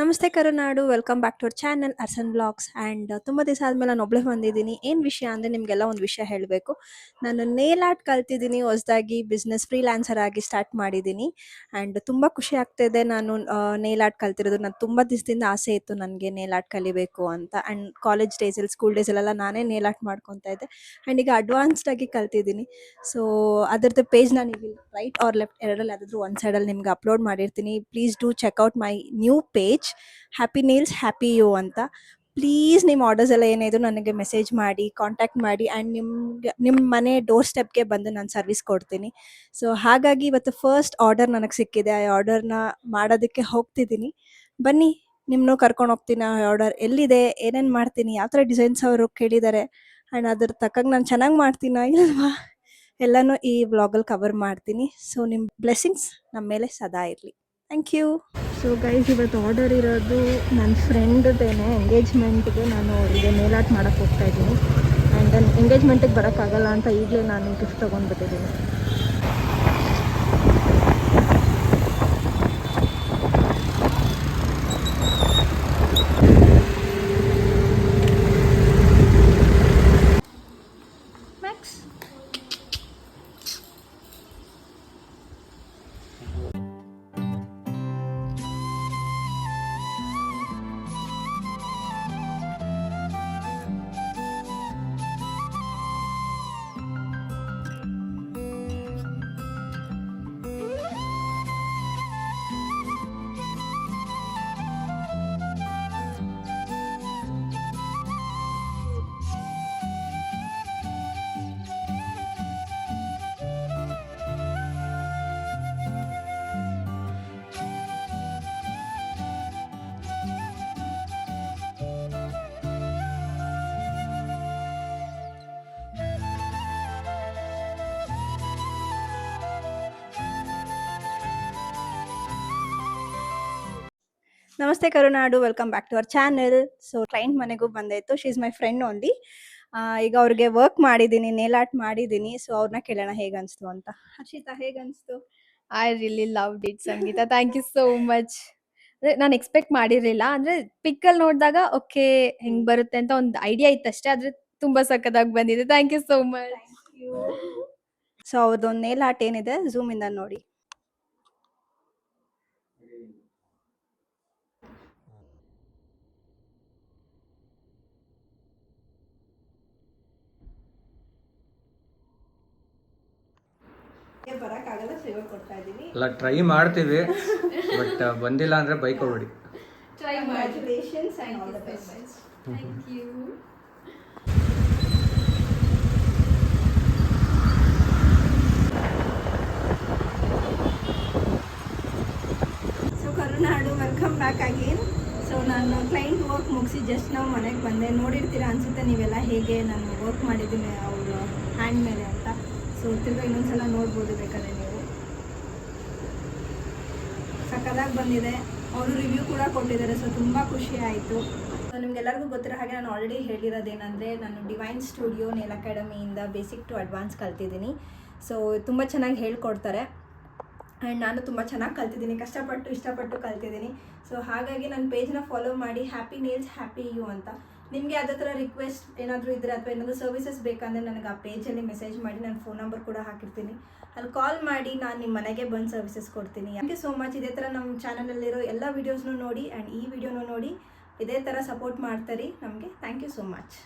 ನಮಸ್ತೆ Karunadu welcome back to our channel ಅರ್ಸನ್ blogs and ತುಂಬ ದಿವಸ ಆದಮೇಲೆ ನಾನು ಒಬ್ಬಳೇ ಬಂದಿದ್ದೀನಿ. ಏನು ವಿಷಯ ಅಂದರೆ ನಿಮಗೆಲ್ಲ ಒಂದು ವಿಷಯ ಹೇಳಬೇಕು. ನಾನು ನೇಲ್ ಆರ್ಟ್ ಕಲ್ತಿದ್ದೀನಿ, ಹೊಸದಾಗಿ ಬಿಸ್ನೆಸ್ ಫ್ರೀಲ್ಯಾನ್ಸರ್ ಆಗಿ ಸ್ಟಾರ್ಟ್ ಮಾಡಿದ್ದೀನಿ. ಆ್ಯಂಡ್ ತುಂಬ ಖುಷಿ ಆಗ್ತಿದೆ ನಾನು ನೇಲ್ ಆರ್ಟ್ ಕಲ್ತಿರೋದು. ನಾನು ತುಂಬ ದಿವಸದಿಂದ ಆಸೆ ಇತ್ತು ನನಗೆ ನೇಲ್ ಆರ್ಟ್ ಕಲಿಬೇಕು ಅಂತ. ಆ್ಯಂಡ್ ಕಾಲೇಜ್ ಡೇಸಲ್ಲಿ ಸ್ಕೂಲ್ ಡೇಸಲ್ಲೆಲ್ಲ ನಾನೇ ನೇಲ್ ಆರ್ಟ್ ಮಾಡ್ಕೊತಾ ಇದ್ದೆ. ಆ್ಯಂಡ್ ಈಗ ಅಡ್ವಾನ್ಸ್ಡಾಗಿ ಕಲ್ತಿದ್ದೀನಿ. ಸೊ ಅದರದ್ದು ಪೇಜ್ ನಾನು ಈಗ ರೈಟ್ ಆರ್ ಲೆಫ್ಟ್ ಎರಡಲ್ಲಿ ಯಾವುದಾದ್ರೂ ಒಂದು ಸೈಡಲ್ಲಿ ನಿಮ್ಗೆ ಅಪ್ಲೋಡ್ ಮಾಡಿರ್ತೀನಿ. Please do check out my new page happy nails happy you ಅಂತ. ಪ್ಲೀಸ್ ನಿಮ್ಮ ಆರ್ಡರ್ಸ್ ಎಲ್ಲ ಏನಿದ್ರು ನನಗೆ ಮೆಸೇಜ್ ಮಾಡಿ ಕಾಂಟ್ಯಾಕ್ಟ್ ಮಾಡಿ ಆ್ಯಂಡ್ ನಿಮ್ಗೆ ನಿಮ್ಮ ಮನೆ ಡೋರ್ ಸ್ಟೆಪ್ಗೆ ಬಂದು ನಾನು ಸರ್ವಿಸ್ ಕೊಡ್ತೀನಿ. ಸೊ ಹಾಗಾಗಿ ಇವತ್ತು ಫಸ್ಟ್ ಆರ್ಡರ್ ನನಗೆ ಸಿಕ್ಕಿದೆ. ಆ ಆರ್ಡರ್ನ ಮಾಡೋದಕ್ಕೆ ಹೋಗ್ತಿದ್ದೀನಿ. ಬನ್ನಿ ನಿಮ್ಮನ್ನೂ ಕರ್ಕೊಂಡು ಹೋಗ್ತೀನಿ. ಆ ಆರ್ಡರ್ ಎಲ್ಲಿದೆ? ಏನೇನು ಮಾಡ್ತೀನಿ? ಯಾವ ಥರ ಡಿಸೈನ್ಸ್ ಅವರು ಕೇಳಿದ್ದಾರೆ ಆ್ಯಂಡ್ ಅದ್ರ ತಕ್ಕಂಗೆ ನಾನು ಚೆನ್ನಾಗಿ ಮಾಡ್ತೀನಿ ಇಲ್ವಾ? ಎಲ್ಲನೂ ಈ ವ್ಲಾಗಲ್ಲಿ ಕವರ್ ಮಾಡ್ತೀನಿ. ಸೊ ನಿಮ್ಮ ಬ್ಲೆಸ್ಸಿಂಗ್ಸ್ ನಮ್ಮ ಮೇಲೆ ಸದಾ ಇರಲಿ. ಥ್ಯಾಂಕ್ ಯು ಸೊ ಗೈಸ್ ಇವತ್ತು ಆರ್ಡರ್ ಇರೋದು ನನ್ನ ಫ್ರೆಂಡ್ದೇನೆ ಎಂಗೇಜ್ಮೆಂಟ್ಗೆ ನಾನು ಅವರಿಗೆ ಮೇಲಾಟ್ ಮಾಡೋಕ್ಕೆ ಹೋಗ್ತಾ ಇದ್ದೀನಿ. ಆ್ಯಂಡ್ ದೆನ್ ಎಂಗೇಜ್ಮೆಂಟಿಗೆ ಬರೋಕ್ಕಾಗಲ್ಲ ಅಂತ ಈಗಲೇ ನಾನು ಗಿಫ್ಟ್ ತೊಗೊಂಡ್ಬಿಟ್ಟಿದ್ದೀನಿ. ನಮಸ್ತೆ Karunadu welcome back to our channel so client ಮನೆಗೂ ಬಂದಾಯ್ತು. She is my friend only ಈಗ ಅವ್ರಿಗೆ ವರ್ಕ್ ಮಾಡಿದ್ದೀನಿ ನೇಲ್ ಆರ್ಟ್ ಮಾಡಿದ್ದೀನಿ ಸೊ ಅವ್ರನ್ನ ಕೇಳೋಣ ಹೇಗೆ ಅನಿಸ್ತು ಅಂತ. ಹರ್ಷಿತಾ ಹೇಗನ್ಸ್ತು? ಅನಿಸ್ತು I really love it Sangeetha thank you so much ನಾನು ಎಕ್ಸ್ಪೆಕ್ಟ್ ಮಾಡಿರಲಿಲ್ಲ. ಅಂದ್ರೆ ಪಿಕ್ ಅಲ್ಲಿ ನೋಡಿದಾಗ ಓಕೆ ಹೆಂಗ್ ಬರುತ್ತೆ ಅಂತ ಒಂದು ಐಡಿಯಾ ಇತ್ತು ಅಷ್ಟೇ ಆದ್ರೆ ತುಂಬಾ ಸಕ್ಕದಾಗಿ ಬಂದಿದೆ. Thank you so much so ಅವ್ರದ್ದೊಂದು ನೇಲ್ ಆರ್ಟ್ ಏನಿದೆ ಝೂಮ್ ಇಂದ ನೋಡಿ. ಬರಕ್ಕಾಗಲ್ಲ ಕೊಡ್ತಾ ಇದ್ದೀವಿ ಎಲ್ಲ ಟ್ರೈ ಮಾಡ್ತೀವಿ ಬಟ್ ಬಂದಿಲ್ಲ ಅಂದ್ರೆ ಬೈಕ್ ಹೋಗ್ಬಿಡಿ try congratulations and all the best thank you so Karunadu welcome back again so ನಾನು ಕ್ಲೈಂಟ್ ವರ್ಕ್ ಮುಗಿಸಿ ಜಸ್ಟ್ ನಾವು ಮನೆಗೆ ಬಂದೆ. ನೋಡಿರ್ತೀರ ಅನ್ಸುತ್ತೆ ನೀವೆಲ್ಲ ಹೇಗೆ ನಾನು ವರ್ಕ್ ಮಾಡಿದ್ದೀನಿ ಅವರು ಹ್ಯಾಂಡ್ ಮೇಲೆ ಅಂತ. ಸೊ ತಿರ್ಗಾ ಇನ್ನೊಂದ್ಸಲ ನೋಡ್ಬೋದು ಬೇಕಾದ್ರೆ ನೀವು. ಸಕ್ಕದಾಗಿ ಬಂದಿದೆ. ಅವರು ರಿವ್ಯೂ ಕೂಡ ಕೊಟ್ಟಿದ್ದಾರೆ, ಸೊ ತುಂಬ ಖುಷಿ ಆಯಿತು. ಸೊ ನಿಮ್ಗೆಲ್ಲರಿಗೂ ಗೊತ್ತಿರೋ ಹಾಗೆ ನಾನು ಆಲ್ರೆಡಿ ಹೇಳಿರೋದೇನೆಂದರೆ, ನಾನು ಡಿವೈನ್ ಸ್ಟುಡಿಯೋ ನೇಲ್ ಅಕಾಡೆಮಿಯಿಂದ ಬೇಸಿಕ್ ಟು ಅಡ್ವಾನ್ಸ್ ಕಲ್ತಿದ್ದೀನಿ. ಸೊ ತುಂಬ ಚೆನ್ನಾಗಿ ಹೇಳ್ಕೊಡ್ತಾರೆ. ಆ್ಯಂಡ್ ನಾನು ತುಂಬ ಚೆನ್ನಾಗಿ ಕಲ್ತಿದ್ದೀನಿ, ಕಷ್ಟಪಟ್ಟು ಇಷ್ಟಪಟ್ಟು ಕಲ್ತಿದ್ದೀನಿ. ಸೊ ಹಾಗಾಗಿ ನನ್ನ ಪೇಜ್ನ ಫಾಲೋ ಮಾಡಿ ಹ್ಯಾಪಿ ನೇಲ್ಸ್ ಹ್ಯಾಪಿ ಯು ಅಂತ. ನಿಮಗೆ ಯಾವುದೇ ಥರ ರಿಕ್ವೆಸ್ಟ್ ಏನಾದರೂ ಇದ್ದರೆ ಅಥವಾ ಏನಾದರೂ ಸರ್ವಿಸಸ್ ಬೇಕಂದರೆ ನನಗೆ ಆ ಪೇಜಲ್ಲಿ ಮೆಸೇಜ್ ಮಾಡಿ ನಾನು ಫೋನ್ ನಂಬರ್ ಕೂಡ ಹಾಕಿರ್ತೀನಿ. ಅಲ್ಲಿ ಕಾಲ್ ಮಾಡಿ ನಾನು ನಿಮ್ಮ ಮನೆಗೆ ಬಂದು ಸರ್ವಿಸಸ್ ಕೊಡ್ತೀನಿ. ಥ್ಯಾಂಕ್ ಯು ಸೋ ಮಚ್ ಇದೇ ಥರ ನಮ್ಮ ಚಾನಲಲ್ಲಿರೋ ಎಲ್ಲ ವೀಡಿಯೋಸ್ನೂ ನೋಡಿ ಆ್ಯಂಡ್ ಈ ವಿಡಿಯೋನೂ ನೋಡಿ, ಇದೇ ಥರ ಸಪೋರ್ಟ್ ಮಾಡ್ತಾರೆ ನಮಗೆ. Thank you so much